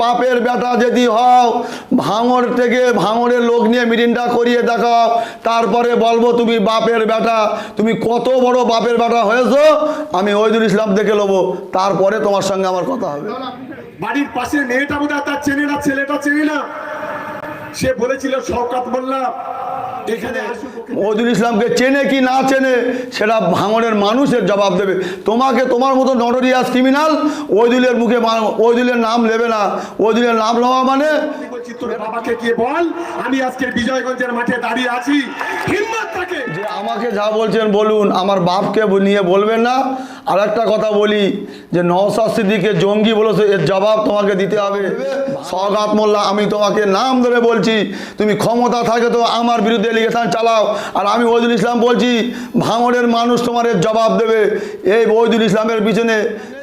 বাপের বেটা যদি হও ভাঙড় থেকে ভাঙড়ের লোক নিয়ে মিটিংটা করিয়ে দেখাও। তারপরে বলব, তুমি বাপের বেটা, তুমি কত বড় বাপের বেটা হয়েছো? আমি ওইদুল ইসলাম দেখে নেব। তারপরে তোমার সঙ্গে আমার কথা হবে। বাড়ির পাশে মেয়েটা বোধ তার চেনে না, ছেলেটা চেনে না। সে বলেছিল, শওকাত মোল্লা এখানে আসুক ইসলামকে চেনে কি না চেনে, সেটা ভাঙনের মানুষের জবাব দেবে। তোমাকে তোমার মতো নটরিয়াস ক্রিমিনাল ওইদুলের মুখে ওইদুলের নাম নেবে না। ওইদুলের নাম নেওয়া মানে বাবাকে গিয়ে বল, আমি আজকে বিজয়গঞ্জের মাঠে দাঁড়িয়ে আছি। হিম্মত আমাকে যা বলছেন বলুন, আমার বাপকে নিয়ে বলবেন না। আর একটা কথা বলি, যে নওসাদ সিদ্দিকে জঙ্গি বলেছে, এর জবাব তোমাকে দিতে হবে। সগাত মোল্লা, আমি তোমাকে নাম ধরে বলছি, তুমি ক্ষমতা থাকে তো আমার বিরুদ্ধে লিগেশন চালাও। আর আমি ওইদুল ইসলাম বলছি, ভাঙড়ের মানুষ তোমার এর জবাব দেবে। এই ওইদুল ইসলামের পিছনে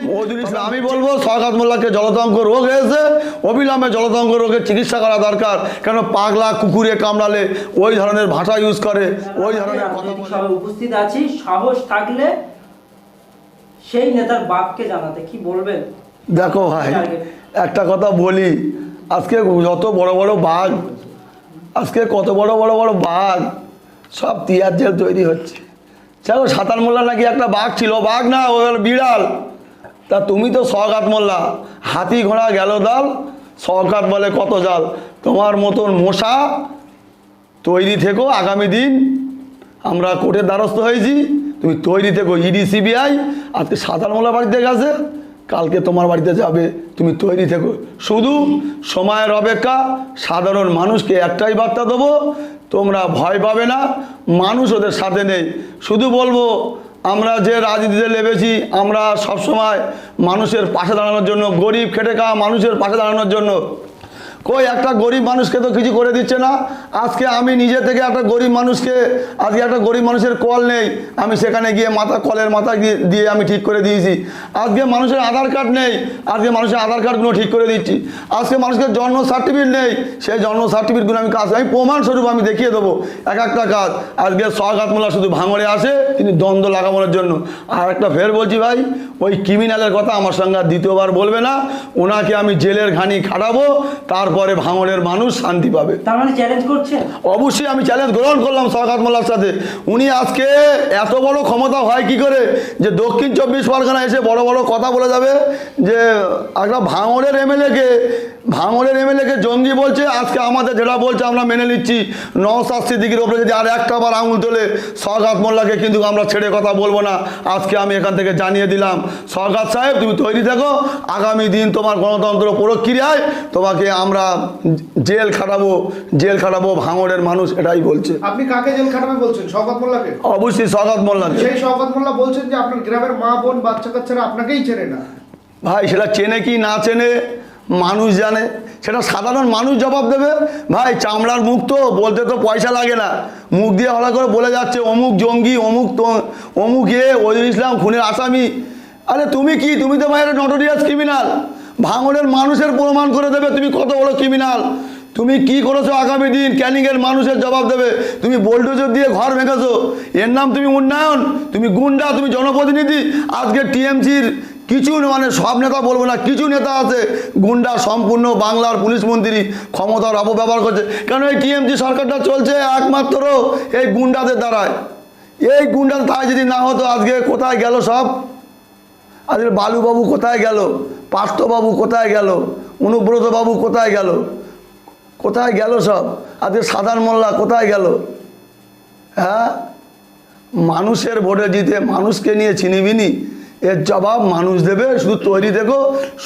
ওইদুল ইসলাম আমি বলব সগাত মোল্লাকে জলতঙ্ক রোগ হয়েছে অবিলম্বে জলতঙ্ক রোগের চিকিৎসা করা দরকার। কেন পাগলা কুকুরে কামড়ালে ওই ধরনের ভাষা ইউজ করে ওই ধরনের উপস্থিত আছি সাহস থাকলে সেই নেতার বাপকে জানাতে কি বলবেন? দেখো ভাই একটা কথা বলি আজকে যত বড় বড় বাঘ আজকে কত বড় বড় বড় বাঘ সব তিয়ার জেল তৈরি হচ্ছে। চলো সাতার মোল্লা নাকি একটা বাঘ ছিল বাঘ না ও বিড়াল। তা তুমি তো সগাত মোল্লা। হাতি ঘোড়া গেল দাল সরকার বলে কত জাল? তোমার মতন মশা তৈরি থেকো, আগামী দিন আমরা কোর্টের দ্বারস্থ হয়েছি। তুমি তৈরি থেকো, ইডি, সিবিআই, আজকে সাধারণ মোলা বাড়িতে গেছে, কালকে তোমার বাড়িতে যাবে, তুমি তৈরি থেকো। শুধু সময়ের অপেক্ষা, সাধারণ মানুষকে একটাই বার্তা দেবো, তোমরা ভয় পাবে না, মানুষ ওদের সাথে নেই। শুধু বলব আমরা যে রাজনীতিতে লেবেছি আমরা সবসময় মানুষের পাশে দাঁড়ানোর জন্য, গরিব খেটে খাওয়া মানুষের পাশে দাঁড়ানোর জন্য কই একটা গরিব মানুষকে তো কিছু করে দিচ্ছে না? আজকে আমি নিজে থেকে একটা গরিব মানুষকে, আজকে একটা গরিব মানুষের কল নেই। আমি সেখানে গিয়ে মাথা, কলের মাথা দিয়ে আমি ঠিক করে দিয়েছি। আজকে মানুষের আধার কার্ড নেই। আজকে মানুষের আধার কার্ডগুলো ঠিক করে দিচ্ছি। আজকে মানুষের জন্ম সার্টিফিকেট নেই। সেই জন্ম সার্টিফিকেটগুলো আমি কাজ, আমি প্রমাণস্বরূপ আমি দেখিয়ে দেবো। এক একটা কাজ। আজকে সহাগাত শুধু ভাঙড়ে আসে, তিনি দ্বন্দ্ব লাগানোর জন্য। আর একটা ফের বলছি ভাই, ওই ক্রিমিনালের কথা আমার সঙ্গে দ্বিতীয়বার বলবে না। ওনাকে আমি জেলের ঘানি খাটাবো। তারপরে ভাঙড়ের মানুষ শান্তি পাবে। তার মানে চ্যালেঞ্জ করছেন? অবশ্যই আমি চ্যালেঞ্জ গ্রহণ করলাম সরকার মোল্লার সাথে। উনি আজকে এত বড় ক্ষমতা হয় কি করে? যে দক্ষিণ চব্বিশ পরগনা এসে বড় বড় কথা বলে যাবে যে একটা ভাঙড়ের এমএলএকে ভাঙড়ের এমএলএকে জঙ্গি বলছে আজকে আমাদের যেটা বলছে আমরা মেনে নিচ্ছি। নওসাদ সিদ্দিকির ওপরে যদি আর একটা বার আঙুল তোলে সরকার মোল্লাকে কিন্তু আমরা ছেড়ে কথা বলব না। আজকে আমি এখান থেকে জানিয়ে দিলাম সরকার সাহেব তুমি তৈরি থাকো আগামী দিন তোমার গণতন্ত্র প্রক্রিয়ায় তোমাকে আমরা জেল খাটাবো জেল খাটাবো ভাঙড়ের মানুষ এটাই বলছে। আপনি কাকে জেল খাটাবে বলছেন? শওকত মোল্লাকে? অবশ্যই সরকার মোল্লাকে। সেই শওকত মোল্লা বলছেন যে আপনার গ্রামের মা বোন বাচ্চা কাচ্চারা আপনাকেই চেনে না। ভাই সেটা চেনে কি না চেনে মানুষ জানে। সেটা সাধারণ মানুষ জবাব দেবে। ভাই, চামড়ার মুখ তো বলতে তো পয়সা লাগে না। মুখ দিয়ে হলা করে বলে যাচ্ছে, অমুক জঙ্গি, অমুক অমুক এ, ওজুল ইসলাম খুনের আসামি। আরে তুমি কি? তুমি তো ভাই নটোরিয়াস ক্রিমিনাল ভাঙনের মানুষের প্রমাণ করে দেবে তুমি কত বড় ক্রিমিনাল তুমি কি করেছ আগামী দিন? ক্যানিংয়ের মানুষের জবাব দেবে। তুমি বোল্ডোজার দিয়ে ঘর ভেঙেছো। এর নাম তুমি উন্নয়ন। তুমি গুন্ডা, তুমি জনপ্রতিনিধি। আজকে টিএমসির কিছু মানে সব নেতা বলব না, কিছু নেতা আছে, গুন্ডা সম্পূর্ণ বাংলার পুলিশ মন্ত্রী ক্ষমতার অপব্যবহার করছে। কেন এই টিএমসি সরকারটা চলছে একমাত্র এই গুন্ডাদের দ্বারায়? এই গুন্ডা তাই যদি না হতো, আজকে কোথায় গেল সব? আজকে বালুবাবু কোথায় গেল? পার্থবাবু কোথায় গেল? অনুব্রতবাবু কোথায় গেল? কোথায় গেল সব? আজকে সাধারণ মোল্লা কোথায় গেল? হ্যাঁ? মানুষের ভোটে জিতে মানুষকে নিয়ে ছিনিবিনি এর জবাব মানুষ দেবে, শুধু তৈরি থেকো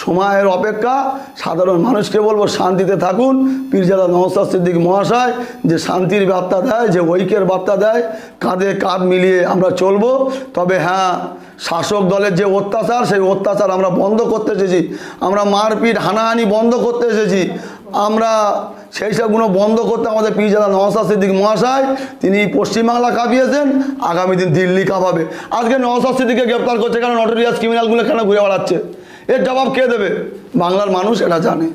সময়ের অপেক্ষা। সাধারণ মানুষকে বলব, শান্তিতে থাকুন। পীরজাদা নমস্তার সিদ্দিক মহাশয় যে শান্তির বার্তা দেয়, যে ঐক্যের বার্তা দেয়, কাঁধে কাঁধ মিলিয়ে আমরা চলবো। তবে হ্যাঁ শাসক দলের যে অত্যাচার, সেই অত্যাচার আমরা বন্ধ করতে এসেছি। আমরা মারপিট, হানাহানি বন্ধ করতে এসেছি। আমরা সেই সবগুলো বন্ধ করতে আমাদের পীরজাদা নওসাদ সিদ্দিক মহাশয়, তিনি পশ্চিমবাংলা কাঁপিয়েছেন, আগামী দিন দিল্লি কাঁপাবে। আজকে নওসাদ সিদ্দিককে গ্রেপ্তার করছে কেন? নটোরিয়াস ক্রিমিনালগুলো কেন ঘুরে বেড়াচ্ছে? এর জবাব কে দেবে? বাংলার মানুষ এটা জানে।